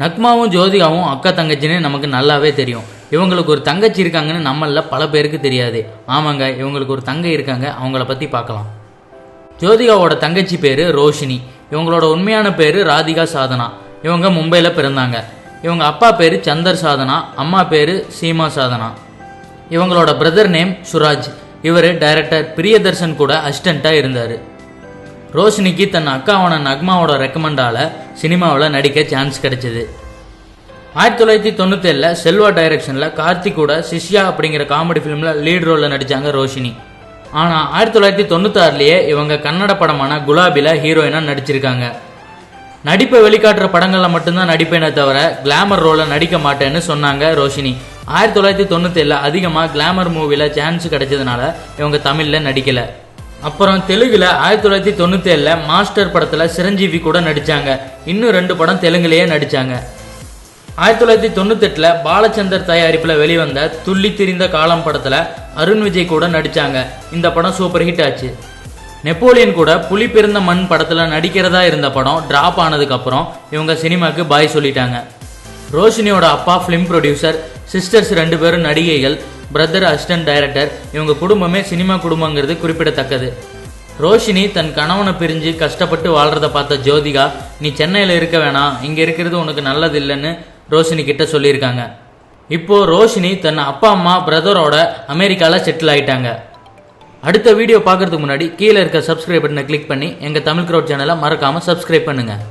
நக்மாவும் ஜோதிகாவும் அக்கா தங்கச்சின்னு நமக்கு நல்லாவே தெரியும். இவங்களுக்கு ஒரு தங்கச்சி இருக்காங்கன்னு நம்மள பல பேருக்கு தெரியாது. ஆமாங்க இவங்களுக்கு ஒரு தங்கை இருக்காங்க. அவங்கள பற்றி பார்க்கலாம். ஜோதிகாவோட தங்கச்சி பேர் ரோஷினி. இவங்களோட உண்மையான பேர் ராதிகா சாதனா. இவங்க மும்பையில் பிறந்தாங்க. இவங்க அப்பா பேர் சந்தர் சாதனா. அம்மா பேர் சீமா சாதனா. இவங்களோட பிரதர் நேம் சுராஜ். இவர் டைரக்டர் பிரியதர்ஷன் கூட அசிஸ்டண்ட்டாக இருந்தார். ரோஷினிக்கு தன் அக்காவான நக்மாவோட ரெக்கமெண்டால சினிமாவில் நடிக்க சான்ஸ் கிடைச்சது. ஆயிரத்தி தொள்ளாயிரத்தி தொண்ணூத்தேழில் செல்வா டைரக்ஷனில் கார்த்திக் கூட சிஷ்யா அப்படிங்கிற காமெடி ஃபிலிமில் லீட் ரோலில் நடித்தாங்க ரோஷினி. ஆனால் ஆயிரத்தி தொள்ளாயிரத்தி தொண்ணூத்தாறுலேயே இவங்க கன்னட படமான குலாபியில் ஹீரோயினாக நடிச்சிருக்காங்க. நடிப்பை வெளிக்காட்டுற படங்களில் மட்டும்தான் நடிப்பேனே தவிர கிளாமர் ரோலில் நடிக்க மாட்டேன்னு சொன்னாங்க ரோஷினி. ஆயிரத்தி தொள்ளாயிரத்தி தொண்ணூத்தேழில் அதிகமாக கிளாமர் மூவியில் சான்ஸ் கிடைச்சதுனால இவங்க தமிழில் நடிக்கலை. அப்புறம் தெலுங்குல ஆயிரத்தி தொள்ளாயிரத்தி தொண்ணூத்தேழில் மாஸ்டர் படத்தில் சிரஞ்சீவி கூட நடித்தாங்க இன்னும் ரெண்டு படம் தெலுங்குலேயே நடித்தாங்க ஆயிரத்தி தொள்ளாயிரத்தி தொண்ணூத்தெட்டுல பாலச்சந்தர் தயாரிப்பில் வெளிவந்த துள்ளி திரிந்த காலம் படத்தில் அருண் விஜய் கூட நடித்தாங்க இந்த படம் சூப்பர் ஹிட் ஆச்சு. நெப்போலியன் கூட புலி பிறந்த மண் படத்தில் நடிக்கிறதா இருந்த படம் டிராப் ஆனதுக்கப்புறம் இவங்க சினிமாக்கு பாய் சொல்லிட்டாங்க. ரோஷினியோட அப்பா ஃபிலிம் ப்ரொடியூசர் சிஸ்டர்ஸ் ரெண்டு பேரும் நடிகைகள் பிரதர் அசிஸ்டன்ட் டைரக்டர் இவங்க குடும்பமே சினிமா குடும்பங்கிறது குறிப்பிடத்தக்கது. ரோஷினி தன் கணவனை பிரிஞ்சு கஷ்டப்பட்டு வாழ்றத பார்த்த ஜோதிகா நீ சென்னையில் இருக்க வேணாம் இங்கே இருக்கிறது உனக்கு நல்லது இல்லைன்னு ரோஷினி கிட்ட சொல்லியிருக்காங்க. இப்போ ரோஷினி தன் அப்பா அம்மா பிரதரோட அமெரிக்காவில் செட்டில் ஆயிட்டாங்க. அடுத்த வீடியோ பார்க்கறதுக்கு முன்னாடி கீழே இருக்க சப்ஸ்கிரைப் பட்டனை கிளிக் பண்ணி எங்கள் தமிழ் க்ரௌட் சேனலை மறக்காமல் சப்ஸ்கிரைப் பண்ணுங்கள்